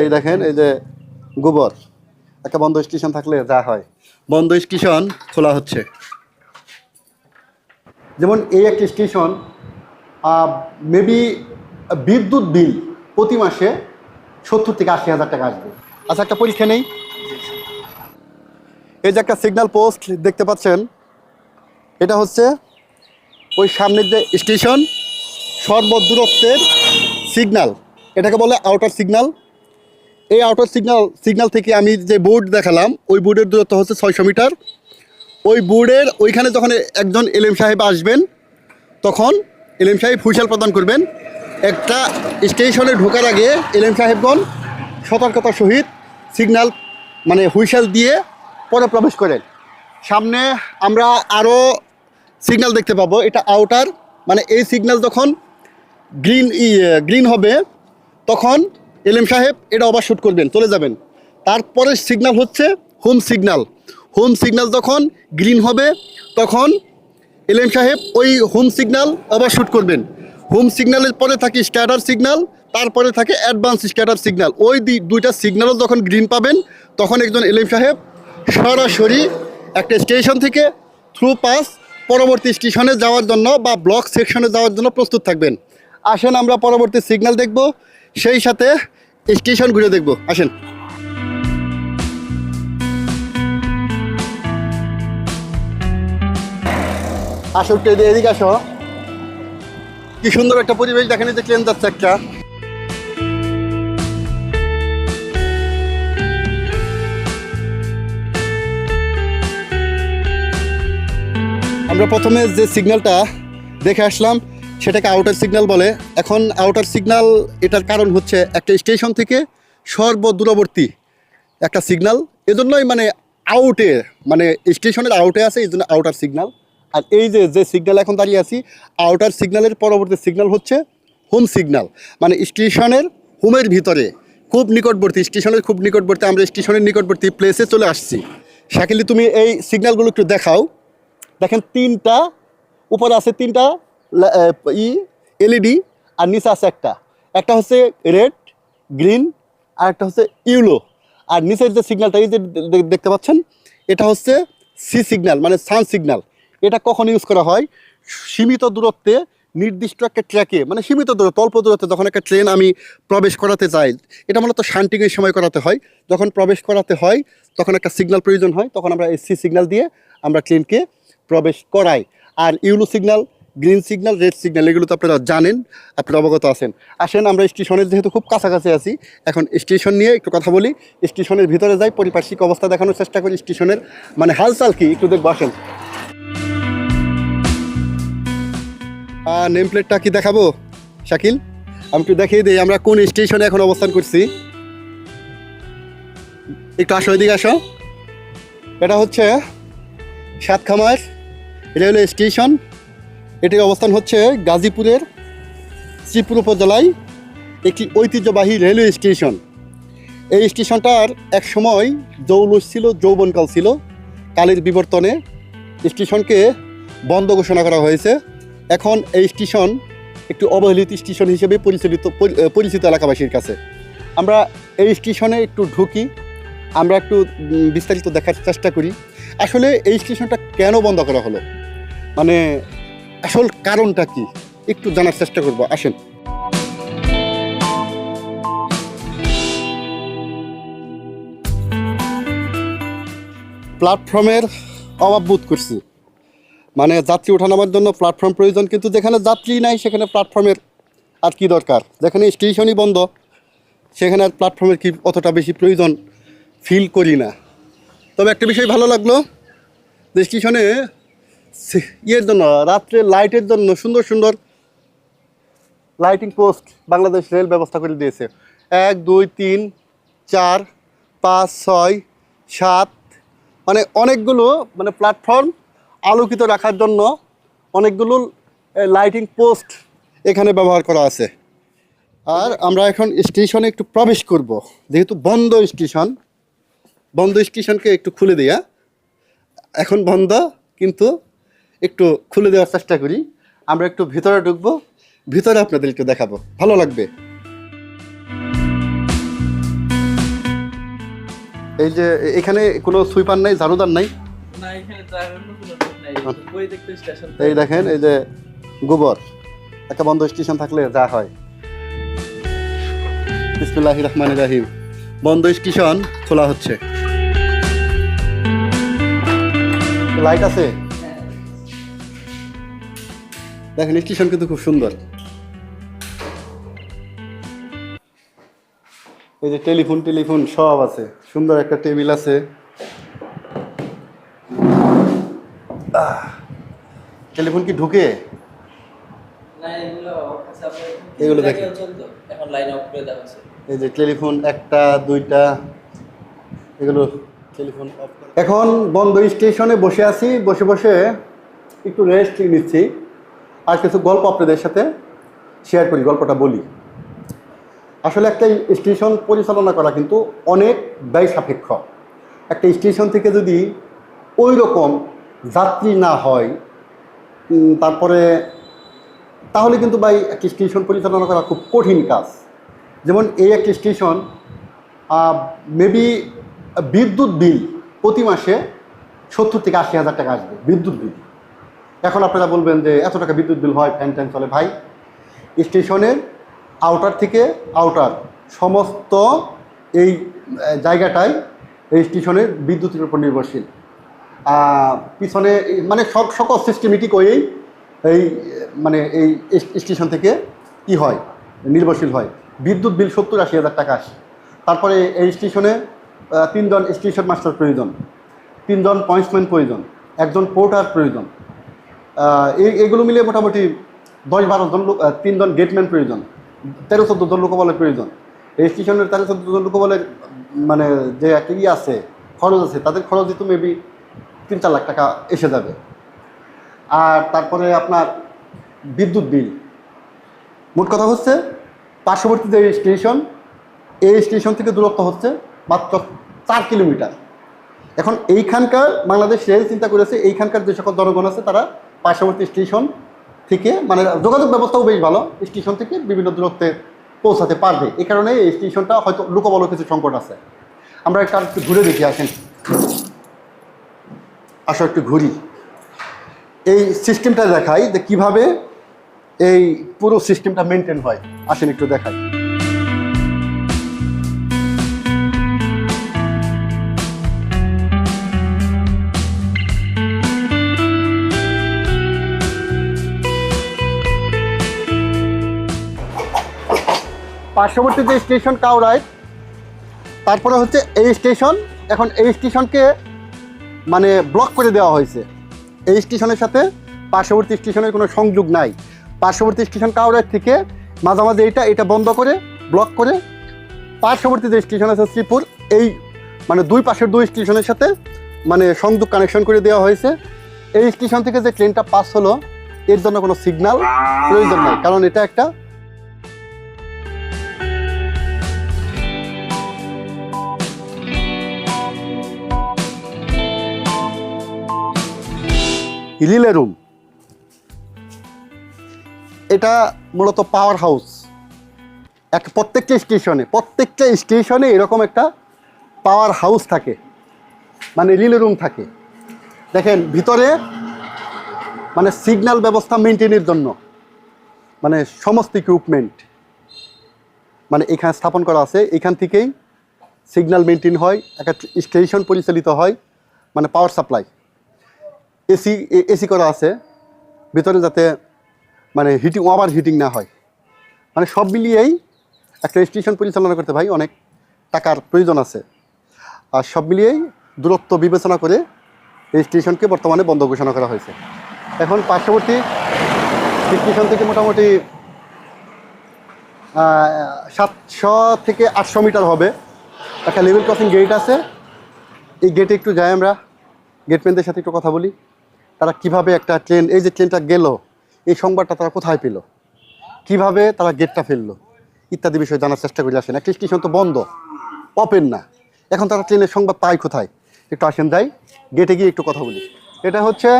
এই দেখেন, এই যে গোবর। একটা বন্ধ স্টেশন থাকলে যা হয়। বন্ধ স্টেশন খোলা হচ্ছে। যেমন এই একটি স্টেশন মেবি বিদ্যুৎ বিল প্রতি মাসে সত্তর থেকে আশি হাজার টাকা আসবে। আচ্ছা একটা পরীক্ষা নেই? এই যে একটা সিগন্যাল পোস্ট দেখতে পাচ্ছেন, এটা হচ্ছে ওই সামনের যে স্টেশন, সর্বদূরত্বের সিগন্যাল এটাকে বলে আউটার সিগন্যাল এই আউটার সিগনাল সিগনাল থেকে আমি যে বোর্ড দেখালাম, ওই বোর্ডের দূরত্ব হচ্ছে ছয়শো মিটার। ওই বোর্ডের ওইখানে যখন একজন এলএম সাহেব আসবেন, তখন এলএম সাহেব হুইসেল প্রদান করবেন। একটা স্টেশনে ঢোকার আগে এলএম সাহেবগণ সতর্কতার সহিত সিগনাল মানে হুইসেল দিয়ে পরে প্রবেশ করেন। সামনে আমরা আরও সিগনাল দেখতে পাবো, এটা আউটার মানে এই সিগনাল যখন গ্রিন গ্রিন হবে, তখন এলএম সাহেব, এটা ওভারশুট করবেন, চলে যাবেন। তারপরে সিগনাল হচ্ছে হোম সিগনাল হোম সিগনাল যখন গ্রিন হবে, তখন এলএম সাহেব ওই হোম সিগন্যাল ওভারশুট করবেন। হোম সিগন্যালের পরে থাকে স্ট্যাটার সিগনাল তারপরে থাকে অ্যাডভান্স স্ট্যাটার সিগনাল ওই দুইটা সিগনালও যখন গ্রিন পাবেন, তখন একজন এলএম সাহেব সরাসরি একটা স্টেশন থেকে থ্রু পাস পরবর্তী স্টেশনে যাওয়ার জন্য বা ব্লক সেকশনে যাওয়ার জন্য প্রস্তুত থাকবেন। আসেন আমরা পরবর্তী সিগনাল দেখব। সেই সাথে স্টেশন ঘুরে দেখব। আসেন। আসো একটু এদিকে- আসো। কি সুন্দর একটা পরিবেশ দেখেন যে ট্রেন যাচ্ছে একটা। আমরা প্রথমে যে সিগন্যালটা দেখে আসলাম সেটাকে আউটার সিগন্যাল বলে। এখন আউটার সিগন্যাল এটার কারণ হচ্ছে একটা স্টেশন থেকে সর্বদূরবর্তী একটা সিগন্যাল এজন্যই মানে আউটে মানে স্টেশনের আউটে আছে এই জন্য আউটার সিগন্যাল আর এই যে যে সিগন্যাল এখন দাঁড়িয়ে আছি আউটার সিগন্যালের পরবর্তী সিগন্যাল হচ্ছে হোম সিগন্যাল মানে স্টেশনের হোমের ভিতরে, খুব নিকটবর্তী স্টেশনের খুব নিকটবর্তী, আমরা স্টেশনের নিকটবর্তী প্লেসে চলে আসছি। শাকিলি, তুমি এই সিগন্যালগুলো একটু দেখাও। দেখেন তিনটা, উপরে আছে তিনটা ই, এলইডি আর নিচে আছে একটা। একটা হচ্ছে রেড, গ্রিন, আর একটা হচ্ছে ইউলো। আর নিচের যে সিগন্যালটা এই যে দেখতে পাচ্ছেন, এটা হচ্ছে সি সিগন্যাল মানে সান সিগন্যাল এটা কখন ইউজ করা হয়? সীমিত দূরত্বে নির্দিষ্ট একটা ট্র্যাকে মানে সীমিত দূরত্ব, অল্প দূরত্বে যখন একটা ট্রেন আমি প্রবেশ করাতে যাই, এটা মূলত শান্টিংয়ের সময় করাতে হয়। যখন প্রবেশ করাতে হয়, তখন একটা সিগন্যাল প্রয়োজন হয়, তখন আমরা এই সি সিগন্যাল দিয়ে আমরা ট্রেনকে প্রবেশ করাই। আর yellow signal green signal red signal এগুলো তো আপনারা জানেন, আপনারা অবগত আছেন। আসেন, আমরা স্টেশনের যেহেতু খুব কাছাকাছি আছি, এখন স্টেশন নিয়ে একটু কথা বলি। স্টেশনের ভিতরে যাই, পরিপার্শ্বিক অবস্থা দেখানোর চেষ্টা করি স্টেশনের। মানে হালচাল কি? একটু দেখব, আসেন। নেম প্লেটটা কি দেখাবো? শাকিল, আমি একটু দেখিয়ে দিই, আমরা কোন স্টেশনে এখন অবস্থান করছি? একটু আসো এদিকে আসো। এটা হচ্ছে সাতখামার রেলওয়ে স্টেশন। এটির অবস্থান হচ্ছে গাজীপুরের শ্রীপুর উপজেলায় একটি ঐতিহ্যবাহী রেলওয়ে স্টেশন। এই স্টেশনটার এক সময় জৌলুস ছিল, যৌবনকাল ছিল। কালের বিবর্তনে স্টেশনকে বন্ধ ঘোষণা করা হয়েছে। এখন এই স্টেশন একটি অবহেলিত স্টেশন হিসেবে পরিচালিত, পরি- পরিচিত এলাকাবাসীর কাছে। আমরা এই স্টেশনে একটু ঢুকি, আমরা একটু বিস্তারিত দেখার চেষ্টা করি। আসলে এই স্টেশনটা কেন বন্ধ করা হলো? মানে আসল কারণটা কি? একটু জানার চেষ্টা করব, আসেন। প্ল্যাটফর্মের অভাব বোধ করছি। মানে যাত্রী ওঠানামার জন্য প্ল্যাটফর্ম প্রয়োজন, কিন্তু যেখানে যাত্রী নাই, সেখানে প্ল্যাটফর্মের আর কি দরকার? যেখানে স্টেশনই বন্ধ, সেখানে আর প্ল্যাটফর্মের কি অতটা বেশি প্রয়োজন ফিল করি না। তবে একটা বিষয় ভালো লাগল, যে স্টেশনে ইয়ের জন্য, রাত্রে লাইটের জন্য, সুন্দর সুন্দর লাইটিং পোস্ট বাংলাদেশ রেল ব্যবস্থা করে দিয়েছে। এক, দুই, তিন, চার, পাঁচ, ছয়, সাত মানে অনেকগুলো মানে প্ল্যাটফর্ম আলোকিত রাখার জন্য অনেকগুলো লাইটিং পোস্ট এখানে ব্যবহার করা আছে। আর আমরা এখন স্টেশনে একটু প্রবেশ করব, যেহেতু বন্ধ স্টেশন বন্ধ স্টেশনকে একটু খুলে দেয়া এখন বন্ধ, কিন্তু একটু খুলে দেওয়ার চেষ্টা করি। আমরা একটু ভিতরে ঢুকবো ভিতরে আপনাদেরকে দেখাবো। ভালো লাগবে। এই যে এখানে কোনো সুইপার নাই ঝাড়ুদার নাই? এই দেখেন এই যে গোবর। একটা বন্ধ স্টেশন থাকলে যা হয়। বিসমুল্লাহ রহমান রাহিম। বন্ধ স্টেশন খোলা হচ্ছে। লাইট আছে? দেখেন স্টেশন কিন্তু খুব সুন্দর। এই যে টেলিফোন টেলিফোন সব আছে। সুন্দর একটা টেবিল আছে। টেলিফোন কি ঢুকে? এগুলো দেখেন। এই যে টেলিফোন একটা দুইটা এগুলো টেলিফোন এখন বন্ধ স্টেশনে বসে আছি বসে বসে একটু রেস্ট নিচ্ছি। আর কিছু গল্প আপনাদের সাথে শেয়ার করি, গল্পটা বলি। আসলে একটা স্টেশন পরিচালনা করা কিন্তু অনেক ব্যয় সাপেক্ষ। একটা স্টেশন থেকে যদি ওই রকম যাত্রী না হয় তারপরে তাহলে কিন্তু ভাই একটা স্টেশন পরিচালনা করা খুব কঠিন কাজ। যেমন এই একটি স্টেশন মেবি বিদ্যুৎ বিল প্রতি মাসে সত্তর থেকে আশি হাজার টাকা আসবে, বিদ্যুৎ বিল। এখন আপনারা বলবেন যে এত টাকা বিদ্যুৎ বিল হয় ফ্যান ট্যান চলে। ভাই, স্টেশনের আউটার থেকে আউটার সমস্ত এই জায়গাটায় এই স্টেশনের বিদ্যুতের উপর নির্ভরশীল। পিছনে মানে সব সকল সিস্টেমেটিক ওয়েই এই মানে এই স্টেশন থেকে কি হয়, নির্ভরশীল হয়। বিদ্যুৎ বিল সত্তর আশি হাজার টাকা আসে। তারপরে এই স্টেশনে তিনজন স্টেশন মাস্টার প্রয়োজন। তিনজন পয়েন্টসম্যান প্রয়োজন। একজন পোর্টার প্রয়োজন। এগুলো মিলিয়ে মোটামুটি দশ বারো জন লোক তিনজন গেটম্যান প্রয়োজন, তেরো চোদ্দ জন লোকবলের প্রয়োজন। এই স্টেশনের তেরো চোদ্দ জন লোকবলের মানে যে একটা ইয়ে আছে, খরচ আছে, তাদের খরচ দিতে মেবি তিন চার লাখ টাকা এসে যাবে। আর তারপরে আপনার বিদ্যুৎ বিল। মোট কথা হচ্ছে, পার্শ্ববর্তী যে স্টেশন, এই স্টেশন থেকে দূরত্ব হচ্ছে মাত্র চার কিলোমিটার। এখন এইখানকার বাংলাদেশ রেল চিন্তা করেছে, এইখানকার যে সকল জনগণ আছে, তারা পার্শ্ববর্তী স্টেশন থেকে মানে যোগাযোগ ব্যবস্থাও বেশ ভালো, স্টেশন থেকে বিভিন্ন দূরত্বে পৌঁছাতে পারবে। এ কারণে এই স্টেশনটা হয়তো লোকবল কিছু সংকট আছে। আমরা একটা একটু ঘুরে দেখি, আসেন। আসো একটু ঘুরি। এই সিস্টেমটা দেখাই যে কীভাবে এই পুরো সিস্টেমটা মেনটেন হয়। আসেন একটু দেখাই। পার্শ্ববর্তী যে স্টেশন কাউরায় তারপরে হচ্ছে এই স্টেশন, এখন এই স্টেশনকে মানে ব্লক করে দেওয়া হয়েছে। এই স্টেশনের সাথে পার্শ্ববর্তী স্টেশনের কোনো সংযোগ নাই। পার্শ্ববর্তী স্টেশন কাউরার থেকে মাঝামাঝি এইটা এটা বন্ধ করে ব্লক করে পার্শ্ববর্তী যে স্টেশন আছে শ্রীপুর, এই মানে দুই পাশের দুই স্টেশনের সাথে মানে সংযোগ কানেকশন করে দেওয়া হয়েছে। এই স্টেশন থেকে যে ট্রেনটা পাস হলো, এর জন্য কোনো সিগন্যাল প্রয়োজন নাই। কারণ এটা একটা রিলে রুম এটা মূলত পাওয়ার হাউস এক প্রত্যেকটা স্টেশনে প্রত্যেকটা স্টেশনে এরকম একটা পাওয়ার হাউস থাকে। মানে রিলে রুম থাকে। দেখেন, ভিতরে মানে সিগন্যাল ব্যবস্থা মেনটেনের জন্য। মানে সমস্ত ইকুইপমেন্ট মানে এখানে স্থাপন করা আছে। এখান থেকেই সিগন্যাল মেনটেন হয়। একটা স্টেশন পরিচালিত হয়। মানে পাওয়ার সাপ্লাই এসি এসি করা আছে। ভিতরে যাতে মানে হিটিং ওভার হিটিং না হয়। মানে সব মিলিয়েই একটা স্টেশন পরিচালনা করতে ভাই অনেক টাকার প্রয়োজন আছে। আর সব মিলিয়েই দূরত্ব বিবেচনা করে এই স্টেশনকে বর্তমানে বন্ধ ঘোষণা করা হয়েছে। এখন পার্শ্ববর্তী স্টেশন থেকে মোটামুটি সাতশো থেকে আটশো মিটার হবে। একটা লেভেল ক্রসিং গেট আছে। এই গেটে একটু যাই আমরা। গেটম্যানদের সাথে একটু কথা বলি। তারা কীভাবে একটা ট্রেন এই যে ট্রেনটা গেল এই সংবাদটা তারা কোথায় পেল? কীভাবে তারা গেটটা ফেলল? ইত্যাদি বিষয়ে জানার চেষ্টা করি আসেন। একটা স্টেশন তো বন্ধ ওপেন না। এখন তারা ট্রেনের সংবাদ পায় কোথায়? একটু আসেন যাই গেটে গিয়ে একটু কথা বলি। এটা হচ্ছে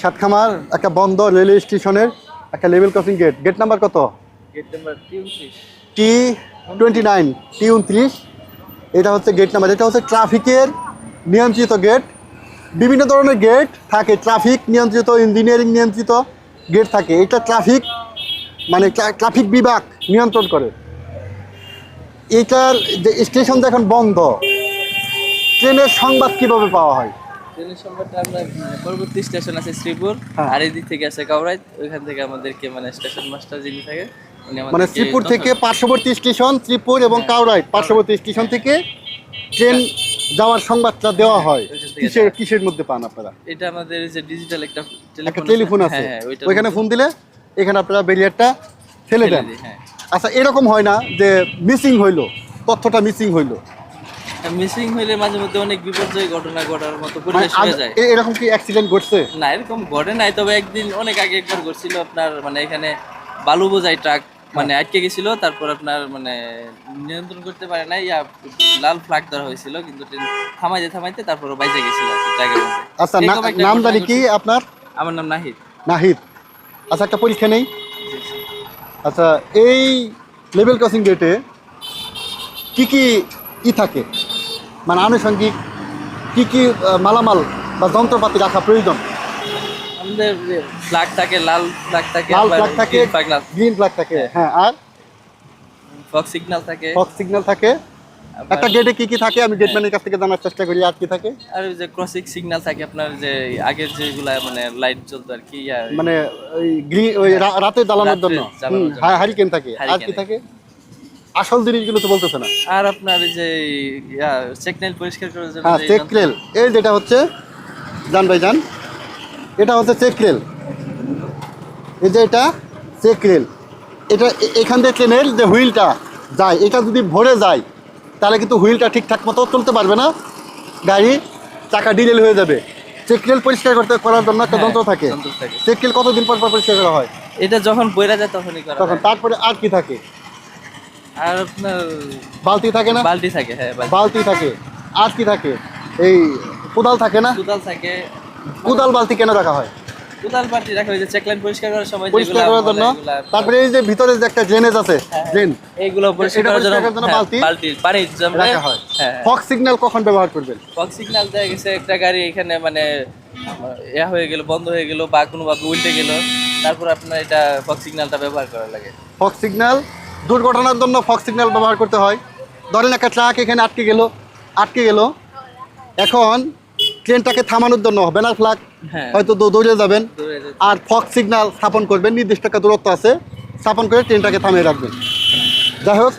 সাতখামার একটা বন্ধ রেলওয়ে স্টেশনের একটা level crossing gate gate number কত? গেট নাম্বার তিনত্রিশ টি টোয়েন্টি নাইন টি উনত্রিশ। এটা হচ্ছে গেট নাম্বার এটা হচ্ছে ট্রাফিকের নিয়ন্ত্রিত গেট বিভিন্ন ধরনের গেট থাকে ট্রাফিক নিয়ন্ত্রিত ইঞ্জিনিয়ারিং নিয়ন্ত্রিত গেট থাকে। এটা ট্রাফিক মানে ট্রাফিক বিভাগ নিয়ন্ত্রণ করে। এটার যে স্টেশন এখন বন্ধ। ট্রেনের সংবাদ কীভাবে পাওয়া হয়? ট্রেনের সময়টা আমরা মানে পরবর্তী স্টেশন আছে শ্রীপুর হ্যাঁ। আর এদিক থেকে আছে কাউরাইত ওইখান থেকে আমাদেরকে মানে স্টেশন মাস্টার যিনি থাকে মানে শ্রীপুর থেকে পার্শ্ববর্তী স্টেশন শ্রীপুর এবং হ্যাঁ। কাউরাইট পার্শ্ববর্তী স্টেশন থেকে ট্রেন যাওয়ার সংবাদটা দেওয়া হয়। কিসের কিসের মধ্যে পান আপনারা? এটা আমাদের যে ডিজিটাল একটা একটা টেলিফোন আছে। হ্যাঁ, হ্যাঁ, ওইখানে ফোন দিলে এখানে আপনারা ব্যারিয়ারটা ফেলে দেন। হ্যাঁ। আচ্ছা এরকম হয় না যে মিসিং হইল তথ্যটা মিসিং হইল। মিসিং হইলে মাঝে মধ্যে অনেক বিপর্যয় ঘটনা ঘটার মতো মানে পরিবেশ হয়ে যায়। এরকম কি অ্যাক্সিডেন্ট ঘটছে? না এরকম ঘটে নাই তবে একদিন অনেক আগে একবার ঘটছিল আপনার মানে এখানে বালু বোঝাই ট্রাক মানে আটকে গেছিল তারপর আপনার মানে নিয়ন্ত্রণ করতে পারে না ইয়া লাল ফ্লাগ ধরা হয়েছিল কিন্তু ট্রেন থামাইতে থামাইতে তারপর বাইজে গেছিল আর কি ট্রাকের মধ্যে। আচ্ছা না- এরকম একটা নাম জানি কি আপনার? আমার নাম নাহিদ। নাহিদ। আচ্ছা একটা পরীক্ষা নেই। আচ্ছা এই লেভেল ক্রসিং গেটে কি কি ই থাকে? মানে আনুষঙ্গিক কি কি আহ, মালামাল বা যন্ত্রপাতি রাখা প্রয়োজন? আমাদের ফ্লাগ থাকে লাল ফ্লাগ থাকে লাল ফ্ল্যাগ থাকে গ্রিন ফ্ল্যাগ থাকে হ্যাঁ। আর? ফক সিগন্যাল থাকে। ফক্স সিগন্যাল থাকে। একটা গেটে কি কি থাকে? আমি গেটম্যানের কাছ থেকে জানার চেষ্টা করি আর কি থাকে। আর ওই যে ক্রসিং সিগন্যাল থাকে আপনার যে আগের যেগুলা মানে লাইট জ্বলতো আর কি মানে ওই গ্রিন ওই রা- রাতে জ্বালানোর জন্য। জন্য। হারিকেন থাকে। আর কি থাকে। আসল জিনিসগুলো তো বলতেছে না। আর আপনার যে চেকনাইল পরিষ্কার করার জন্য হ্যাঁ যে চেক এই যেটা হচ্ছে জান ভাই জান। এটা হচ্ছে চেক রেল। এই যে এটা চেক রেল। এটা এখান থেকে ট্রেনের যে হুইলটা যায় এটা যদি ভরে যায় তাহলে কিন্তু হুইলটা ঠিকঠাক মতো চলতে পারবে না। গাড়ি চাকা ডিরেল হয়ে যাবে। চেক রেল পরিষ্কার করতে করার জন্য একটা হ্যাঁ, যন্ত্র থাকে। যন্ত্র চেক রেল কতদিন পর পর পরিষ্কার করা হয়? এটা যখন বইরা যায় তখনই করা তখন। তারপরে আর কি থাকে? আর আপনার বালতি থাকে না? বালতি থাকে হ্যাঁ বালতি থাকে। আর কি থাকে? এই কোদাল থাকে না? কোদাল থাকে কোদাল বালতি কেন রাখা হয়? কোদাল বালতি রাখা হয়েছে চেকলাইন পরিষ্কার করার সময় পরিষ্কার করার জন্য? তারপরে এই যে ভিতরে যে একটা ড্রেনেজ আছে হ্যাঁ, ড্রেন এইগুলো পরিষ্কার করার জন্য হ্যাঁ, বালতি বালতি পানি জমলে রাখা হয়। হ্যাঁ ফক সিগন্যাল কখন ব্যবহার করবেন? ফক সিগন্যাল দেয়া গেছে একটা গাড়ি এখানে মানে ইয়া হয়ে গেল বন্ধ হয়ে গেল বা কোনোভাবে উল্টে গেল তারপর আপনার এটা ফক সিগন্যালটা ব্যবহার করা লাগে। ফক সিগন্যাল দুর্ঘটনার জন্য ফক সিগন্যাল ব্যবহার করতে হয়। ধরেন একটা ট্রাক এখানে আটকে গেল আটকে গেল। এখন ট্রেনটাকে থামানোর জন্য ব্যানার ফ্ল্যাগ হ্যাঁ। হয়তো দৌ- দৌড়ে যাবেন। আর ফক সিগনাল স্থাপন করবেন নির্দিষ্ট একটা দূরত্ব আছে স্থাপন করে ট্রেনটাকে থামিয়ে রাখবেন। যাই হোক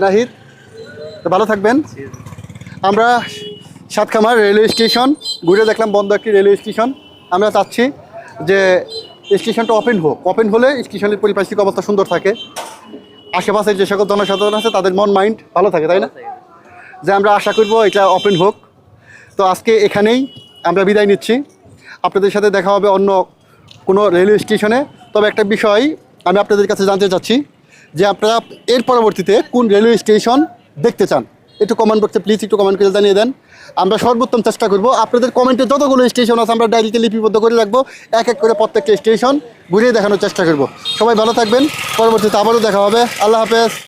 নাহিদ ভালো থাকবেন। আমরা সাতখামার রেলওয়ে স্টেশন ঘুরে দেখলাম বন্ধ একটি রেলওয়ে স্টেশন আমরা চাচ্ছি যে স্টেশনটা ওপেন হোক। ওপেন হলে স্টেশনের পরিপার্শ্বিক অবস্থা সুন্দর থাকে। আশেপাশে যে সকল জনসাধারণ আছে তাদের মন মাইন্ড ভালো থাকে তাই না? যে আমরা আশা করব এটা ওপেন হোক। তো আজকে এখানেই আমরা বিদায় নিচ্ছি। আপনাদের সাথে দেখা হবে অন্য কোনো রেলওয়ে স্টেশনে। তবে একটা বিষয় আমি আপনাদের কাছে জানতে চাচ্ছি যে আপনারা এর পরবর্তীতে কোন রেলওয়ে স্টেশন দেখতে চান। একটু কমেন্ট বক্সে প্লিজ একটু কমেন্ট করে জানিয়ে দেন। আমরা সর্বোত্তম চেষ্টা করব। আপনাদের কমেন্টে যতগুলো স্টেশন আছে, আমরা ডায়েরিতে লিপিবদ্ধ করে রাখব। এক এক করে প্রত্যেকটা স্টেশন ঘুরিয়ে দেখানোর চেষ্টা করব। সবাই ভালো থাকবেন। পরবর্তীতে আবারও দেখা হবে। আল্লাহ হাফেজ।